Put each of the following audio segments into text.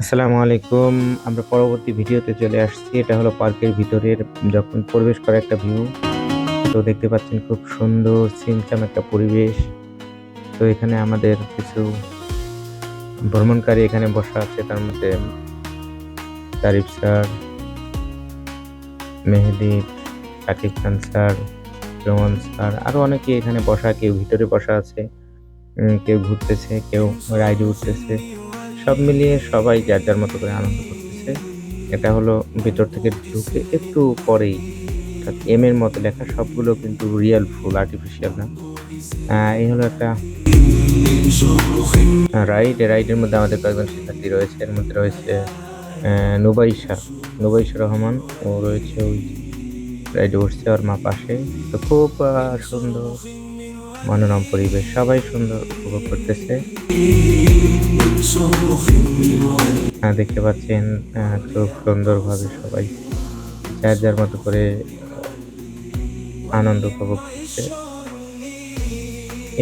আসসালামু আলাইকুম। আমরা পরবর্তী ভিডিওতে চলে আসছি। এটা হলো পার্কের ভিতরের যখন প্রবেশ করা একটা ভিউ তো দেখতে পাচ্ছেন খুব সুন্দর সিমচাম একটা পরিবেশ। তো এখানে আমাদের কিছু ভ্রমণকারী এখানে বসা আছে, তার মধ্যে Tarif sir, Mehedi, Shakib Khan sir, Roman sir, আরও অনেকে এখানে বসা, কেউ ভিতরে বসা আছে কেউ ঘুরতেছে, কেউ রাইডে উঠতেছে। সব মিলিয়ে সবাই যার যার মতো করে আনন্দ করতেছে। এটা হলো ভিতর থেকে ঢুকে একটু পরেই এম এর মতো লেখা, সবগুলো কিন্তু রিয়েল ফুল আর্টিফিশিয়াল না। এই হলো একটা রাইড রাইডের মধ্যে আমাদের কয়েকজন শিক্ষার্থী রয়েছে। এর মধ্যে রয়েছে নুবাইশা নুবাইশা রহমান। ও রয়েছে ওই রাইডে উঠছে ওর মা পাশে। তো খুব সুন্দর। মনোরম পরিবেশ, সবাই সুন্দর উপভোগ করতেছে। দেখতে পাচ্ছেন খুব সুন্দরভাবে সবাই যার যার মতো করে আনন্দ উপভোগ করছে।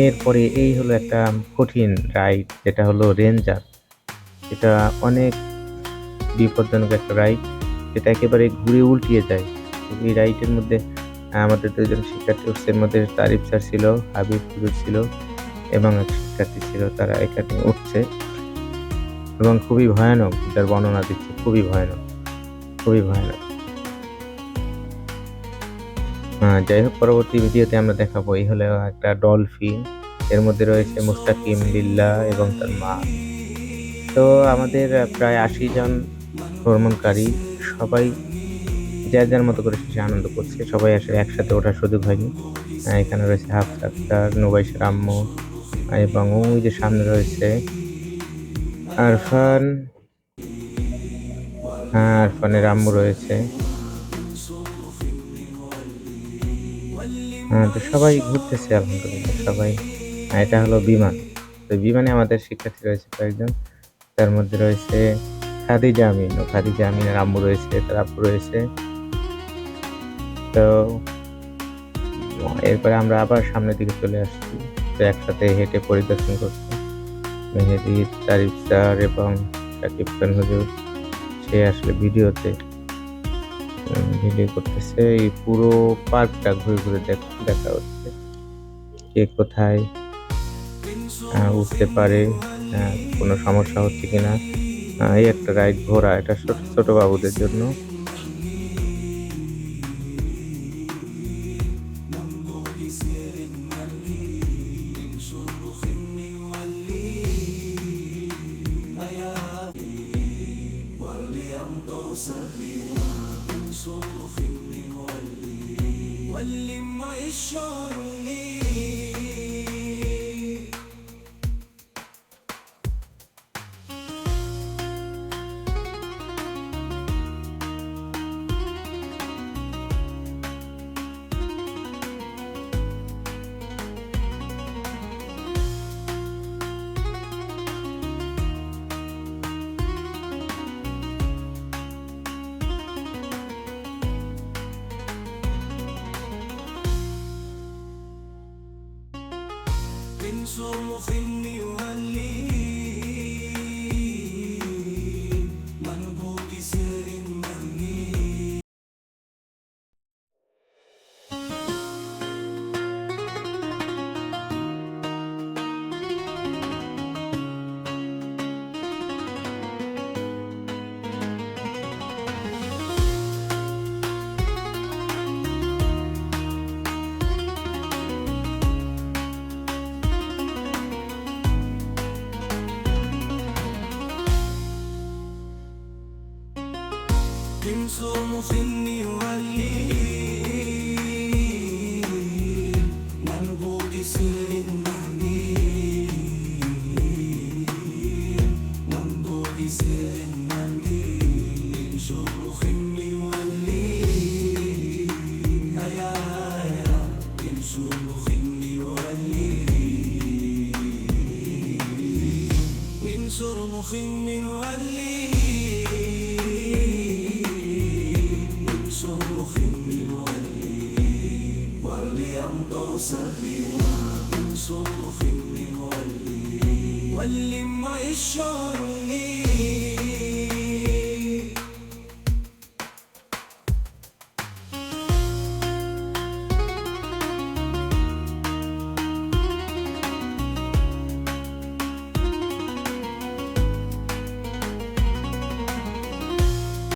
এরপরে এই হলো একটা কঠিন রাইড, যেটা হলো রেঞ্জার। এটা অনেক বিপজ্জনক একটা রাইড, যেটা একেবারে ঘুরে উল্টিয়ে যায়। এই রাইডের মধ্যে আমাদের দুজন শিক্ষার্থী এর মধ্যে তারিফ স্যার ছিল, হাবিব হুজুর ছিল এবং এক শিক্ষার্থী ছিল, তারা এখানে উঠছে। এবং খুবই ভয়ানক, যার বর্ণনা দিচ্ছে, খুবই ভয়ানক খুবই ভয়ানক। যাই হোক, পরবর্তী ভিডিওতে আমরা দেখাবো, এই হলো একটা ডলফিন এর মধ্যে রয়েছে মুস্তাকিম বিল্লা এবং তার মা। তো আমাদের প্রায় আশি জন ভ্রমণকারী, সবাই যার যার মতো করে শেষে আনন্দ করছে। সবাই আসলে একসাথে ওঠার সুযোগ হয়নি। এখানে রয়েছে হাফ ডাক্তার, নুবাইশের আম্মু, এবং ওই যে সামনে রয়েছে আরফান। হ্যাঁ আরফানের আম্মু রয়েছে। হ্যাঁ তো সবাই ঘুরতেছে, আলহামদুলিল্লাহ, সবাই। এটা হলো বিমান। তো বিমানে আমাদের শিক্ষার্থী রয়েছে কয়েকজন। তার মধ্যে রয়েছে খাদিজা আমিন। ও খাদিজা আম্মু রয়েছে, তার আব্বু রয়েছে। তো এরপরে আমরা আবার সামনের দিকে চলে আসছি। তো একসাথে হেঁটে পরিদর্শন করছি। মেহেদি, তারিফ স্যার এবং সাকিব খান হুজুর, সে আসলে ভিডিওতে ভিডিও করতেছে। এই পুরো পার্কটা ঘুরে ঘুরে দেখ- হচ্ছে। কে কোথায় উঠতে পারে কোনো সমস্যা হচ্ছে কিনা? এই একটা রাইড ঘোরা, এটা ছোট ছোট বাবুদের জন্য। joy. من صرف يهليه قم سوم سني وهي واللي معي الشعور